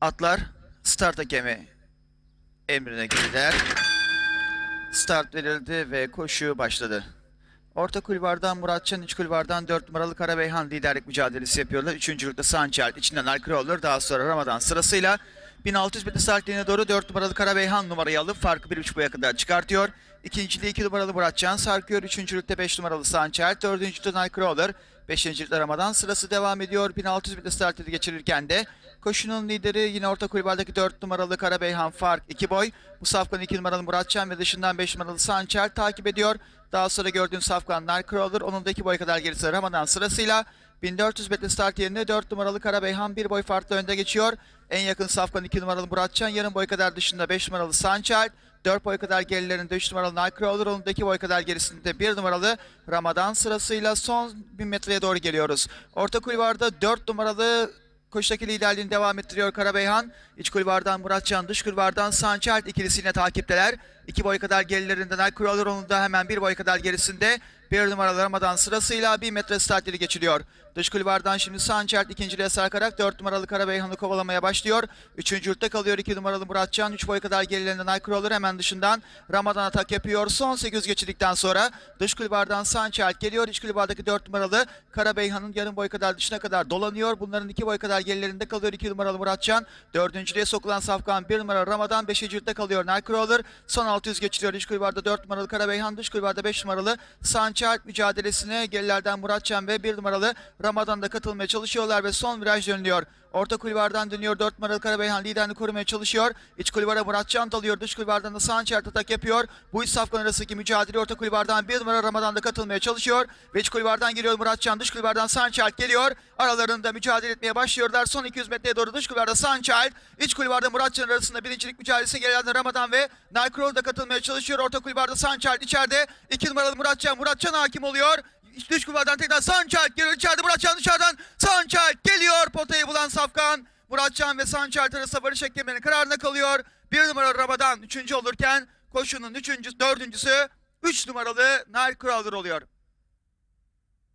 Atlar start hakemi emrine girdiler. Start verildi ve koşu başladı. Orta kulvardan Muratcan, iç kulvardan 4 numaralı Karabeyhan liderlik mücadelesi yapıyorlar. Üçüncülükte Sançalt, içinden Alcroller, daha sonra Ramadan sırasıyla 1600 metre saatliğine doğru 4 numaralı Karabeyhan numarayı alıp farkı 1.5 boya kadar çıkartıyor. İkinciliği 2 numaralı Muratcan sarkıyor. Üçüncülükte 5 numaralı Sançalt, dördüncülükte Nightcrawler, beşincilikte Ramadan sırası devam ediyor. 1600 metre saatliği geçirirken de koşunun lideri yine orta kulvardaki 4 numaralı Karabeyhan fark 2 boy. Bu safkan 2 numaralı Muratcan ve dışından 5 numaralı Sançalt takip ediyor. Daha sonra gördüğün safkan Nightcrawler onun da 2 boy kadar gerisi Ramadan sırasıyla 1400 metre start yerine 4 numaralı Karabeyhan 1 boy farklı önde geçiyor. En yakın safkan 2 numaralı Muratcan yarım boy kadar dışında 5 numaralı Sançalt 4 boy kadar gerilerinde 3 numaralı Nightcrawler, onun da 2 boy kadar gerisinde 1 numaralı Ramadan sırasıyla son 1000 metreye doğru geliyoruz. Orta kulvarda 4 numaralı koşudaki liderliğini devam ettiriyor Karabeyhan. İç kulvardan Muratcan, dış kulvardan Sançalt ikilisiyle takipteler. 2 boy kadar gerilerinde Nightcrawler, onun da hemen 1 boy kadar gerisinde. 1 numaralı Ramadan sırasıyla 1 metre startleri geçiliyor. Dış kulvardan şimdi Sançert ikinciliğe sarkarak 4 numaralı Karabeyhan'ı kovalamaya başlıyor. Üçüncülükte kalıyor 2 numaralı Muratcan. 3 boy kadar gerilerinde Nightcrawler hemen dışından Ramadan atak yapıyor. Son 800 geçirdikten sonra dış kulvardan Sançert geliyor. İç kulvardaki 4 numaralı Karabeyhan'ın yarım boy kadar dışına kadar dolanıyor. Bunların 2 boy kadar gerilerinde kalıyor 2 numaralı Muratcan. Dördüncülüğe sokulan Safkan 1 numaralı Ramadan. Beşincilikte kalıyor Nightcrawler. Son 600 geçiliyor. İç kulvarda 4 numaralı Karabeyhan. Dış kulvarda 5 numaralı Sançert mücadelesine gerilerden Muratcan ve 1 numaralı Ramadan da katılmaya çalışıyorlar ve son viraj dönülüyor. Orta kulvardan dönüyor 4 numaralı Karabeyhan liderini korumaya çalışıyor. İç kulvara Muratcan dalıyor. Dış kulvardan da Sançert atak yapıyor. Bu üç safkan arasındaki mücadele orta kulvardan 1 numara Ramadan da katılmaya çalışıyor. Ve iç kulvardan geliyor Muratcan. Dış kulvardan Sançert geliyor. Aralarında mücadele etmeye başlıyorlar. Son 200 metreye doğru dış kulvarda Sançert. iç kulvarda Muratcan arasında birincilik mücadelesi gelen Ramadan ve Nightcrawler da katılmaya çalışıyor. Orta kulvarda Sançert içeride. 2 numaralı Muratcan. Muratcan hakim oluyor. Dış kulvardan tekrar Sançalt geliyor içeride Muratcan dışarıdan Sançalt geliyor potayı bulan Safkan Muratcan ve Sançalt arasında barış hakemlerinin kararına kalıyor. Bir numaralı Ramadan üçüncü olurken koşunun üçüncü, dördüncüsü üç numaralı Nightcrawler oluyor.